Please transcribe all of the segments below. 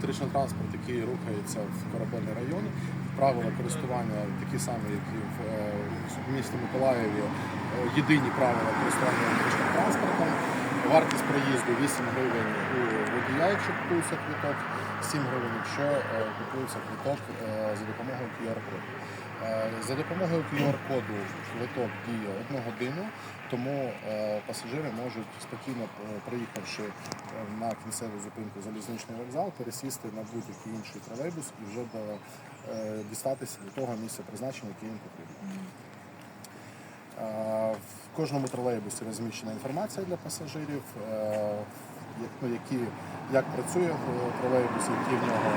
електричний транспорт, який рухається в корабельний район. Правила користування такі самі, як і в, е, в місті Миколаєві. Е, Єдині правила користування електричним транспортом. Вартість проїзду 8 гривень у водія, якщо купується квиток, 7 гривень, якщо е, купується квиток е, за допомогою QR-коду. Е, За допомогою QR-коду квиток діє одну годину, тому пасажири можуть спокійно, приїхавши на кінцеву зупинку залізничний вокзал, пересісти на будь-який інший тролейбус і вже дістатися до того місця призначення, яке їм потрібно. Кожному тролейбусі розміщена інформація для пасажирів, е, ну, які, як працює тролейбус, які в нього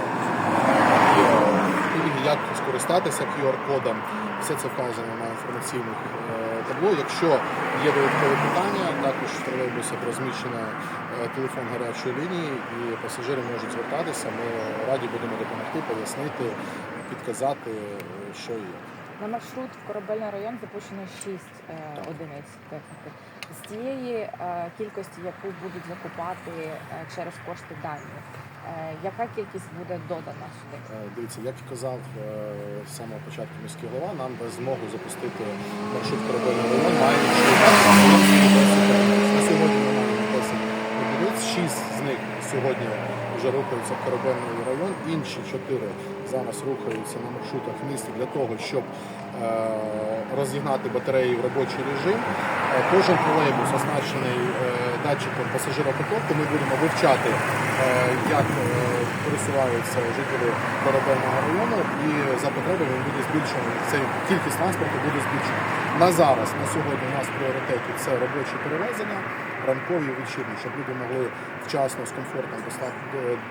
пільги, як скористатися QR-кодом. Все це вказано на інформаційних е, табло. Якщо є додаткові питання, також в тролейбусах розміщено е, телефон гарячої лінії, і пасажири можуть звертатися. Ми раді будемо допомогти, пояснити, підказати, що є. На маршрут в корабельний район запущено 6 е, одиниць техніки. З тієї е, кількості, яку будуть закупати е, через кошти дані, е, яка кількість буде додана сюди? Е, Дивіться, як і казав е, з самого початку міський голова, нам дасть змогу запустити маршрут корабельний район. Маємо на сьогодні ми маємо 10 одиниць. Шість з них сьогодні вже рухаються в корабельний район. Інші чотири зараз рухаються на маршрутах місті для того, щоб е, розігнати батареї в робочий режим. Е, Кожен тролейбус оснащений е, датчиком пасажиропотоку. Ми будемо вивчати, е, як е, пересуваються жителі корабельного району, і за потреби він буде збільшений. Цей кількість транспорту буде збільшена. На зараз, на сьогодні, у нас в пріоритеті це робочі перевезення, ранкові і вечірні, щоб люди могли вчасно з комфортом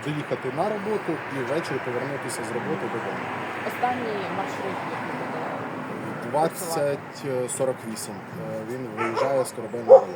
доїхати на роботу і ввечері повернутися з роботи додому. Останній маршрут, 2048 е, він виїжджає з корабельного району.